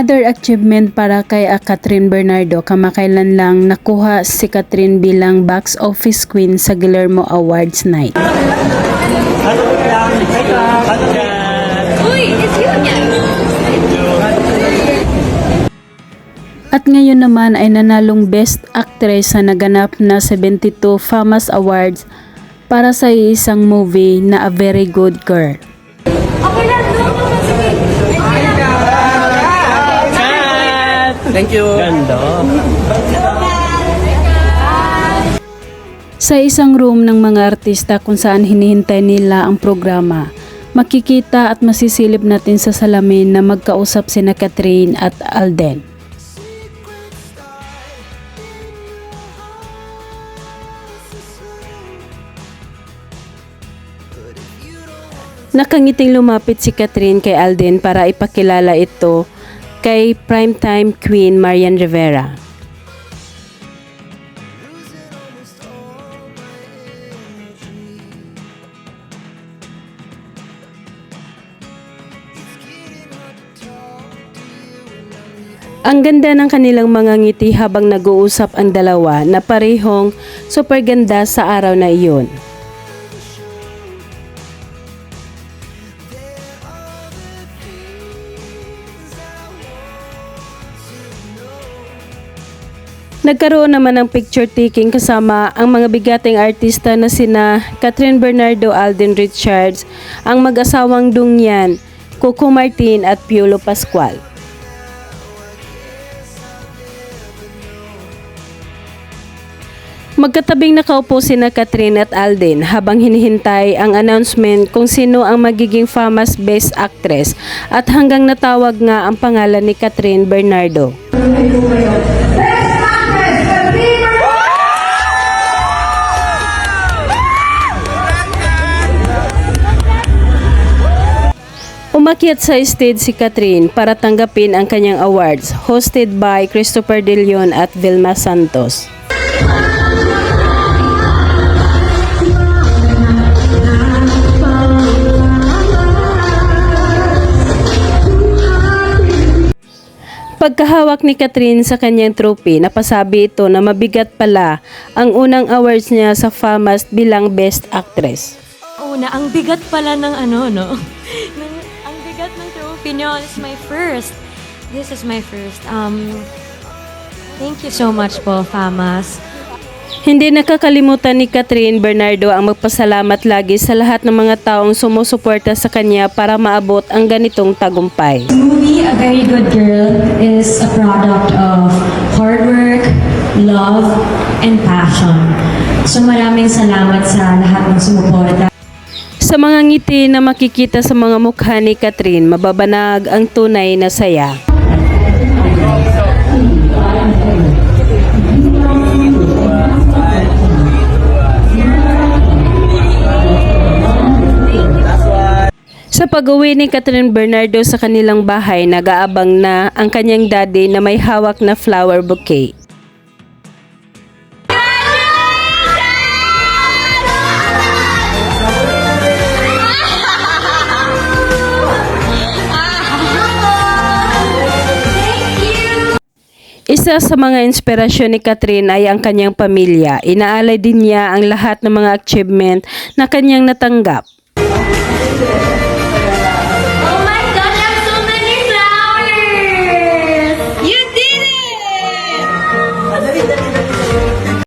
Another achievement para kay ah, Catherine Bernardo kamakailan lang nakuha si Catherine bilang box office queen sa Guillermo Awards night. Uy, it's. At ngayon naman ay nanalong Best Actress sa naganap na 72 Famas Awards para sa isang movie na A Very Good Girl. Thank you. Ganda. Sa isang room ng mga artista kung saan hinihintay nila ang programa, makikita at masisilip natin sa salamin na magkausap sina Catherine at Alden. Nakangiting lumapit si Catherine kay Alden para ipakilala ito kay primetime queen Marian Rivera. Ang ganda ng kanilang mga ngiti habang nag-uusap ang dalawa na parehong super ganda sa araw na iyon. Nagkaroon naman ng picture taking kasama ang mga bigating artista na sina Catherine Bernardo Alden Richards, ang mag-asawang Dungyan, Coco Martin at Piolo Pascual. Magkatabing nakaupo sina Catherine at Alden habang hinihintay ang announcement kung sino ang magiging famous best actress at hanggang natawag nga ang pangalan ni Catherine Bernardo. Umakyat sa stage si Catherine para tanggapin ang kanyang awards hosted by Christopher De Leon at Vilma Santos. Pagkahawak ni Catherine sa kanyang trophy, napasabi ito na mabigat pala ang unang awards niya sa FAMAS bilang Best Actress. Una, ang bigat pala ng ano, no? Nyo. This is my first. This is my first. Um, thank you so much po, Famas. Hindi nakakalimutan ni Catherine Bernardo ang magpasalamat lagi sa lahat ng mga taong sumusuporta sa kanya para maabot ang ganitong tagumpay. movie, A Very Good Girl, is a product of hard work, love, and passion. So maraming salamat sa lahat ng sumuporta. Sa mga ngiti na makikita sa mga mukha ni Catherine, mababanag ang tunay na saya. Sa pag-uwi ni Catherine Bernardo sa kanilang bahay, nag-aabang na ang kanyang daddy na may hawak na flower bouquet. Isa sa mga inspirasyon ni Catherine ay ang kanyang pamilya. Inaalay din niya ang lahat ng mga achievement na kanyang natanggap.